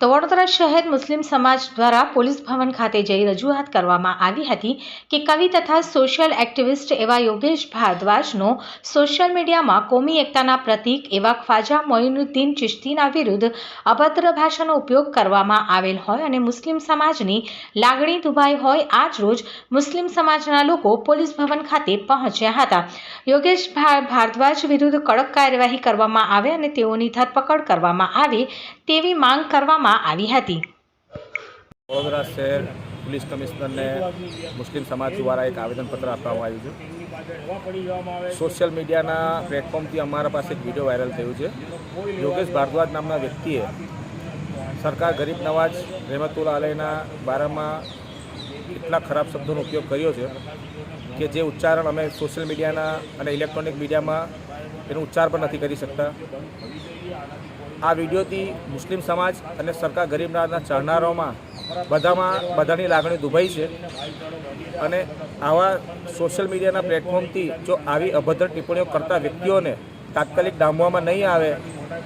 તો વડોદરા શહેર મુસ્લિમ સમાજ દ્વારા પોલીસ ભવન ખાતે જઈ રજૂઆત કરવામાં આવી હતી કે કવિ તથા સોશિયલ એક્ટિવિસ્ટ એવા યોગેશ ભારદ્વાજનો સોશિયલ મીડિયામાં કોમી એકતાના પ્રતીક એવા ખ્વાજા મોઇનુદ્દીન ચિશ્તીના વિરુદ્ધ અભદ્ર ભાષાનો ઉપયોગ કરવામાં આવેલ હોય અને મુસ્લિમ સમાજની લાગણી દુભાઈ હોય, આજ રોજ મુસ્લિમ સમાજના લોકો પોલીસ ભવન ખાતે પહોંચ્યા હતા. યોગેશ ભારદ્વાજ વિરુદ્ધ કડક કાર્યવાહી કરવામાં આવે અને તેઓની ધરપકડ કરવામાં આવે તેવી માંગ કરવામાં આવી હતી. વડોદરા શહેર પોલીસ કમિશનરને મુસ્લિમ સમાજ દ્વારા એક આવેદનપત્ર આપવામાં આવ્યું છે. સોશિયલ મીડિયાના પ્લેટફોર્મથી અમારા પાસે એક વીડિયો વાયરલ થયું છે. યોગેશ ભારદ્વાજ નામના વ્યક્તિએ સરકાર ગરીબ નવાજ રહેમતુલ્લા અલયના બારામાં એટલા ખરાબ શબ્દોનો ઉપયોગ કર્યો છે કે જે ઉચ્ચારણ અમે સોશિયલ મીડિયાના અને ઇલેક્ટ્રોનિક મીડિયામાં એનું ઉચ્ચાર પણ નથી કરી શકતા. આ વિડીયોથી મુસ્લિમ સમાજ અને સરકાર ગરીબનાથના નવાજના બધામાં, બધાની લાગણી દુભાઈ છે. અને આવા સોશિયલ મીડિયાના પ્લેટફોર્મથી જો આવી અભદ્ર ટિપ્પણીઓ કરતા વ્યક્તિઓને તાત્કાલિક ડામવામાં નહીં આવે,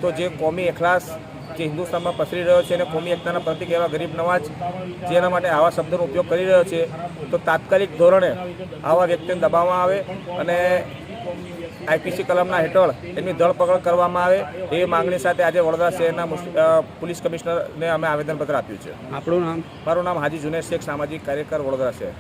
તો જે કોમી એખલાસ જે હિન્દુસ્તાનમાં પસરી રહ્યો છે અને કોમી એકતાના પ્રતિક એવા ગરીબ નવાજ, જેના માટે આવા શબ્દોનો ઉપયોગ કરી રહ્યો છે, તો તાત્કાલિક ધોરણે આવા વ્યક્તિને દબાવવામાં આવે અને આઈપીસી કલમના હેઠળ એમની ધરપકડ કરવામાં આવે એવી માંગણી સાથે આજે વડોદરા શહેરના પોલીસ કમિશનરને અમે આવેદનપત્ર આપ્યું છે. આપણું નામ? મારું નામ હાજી જુનેશ શેખ સામાજિક કાર્યકર વડોદરા શહેર.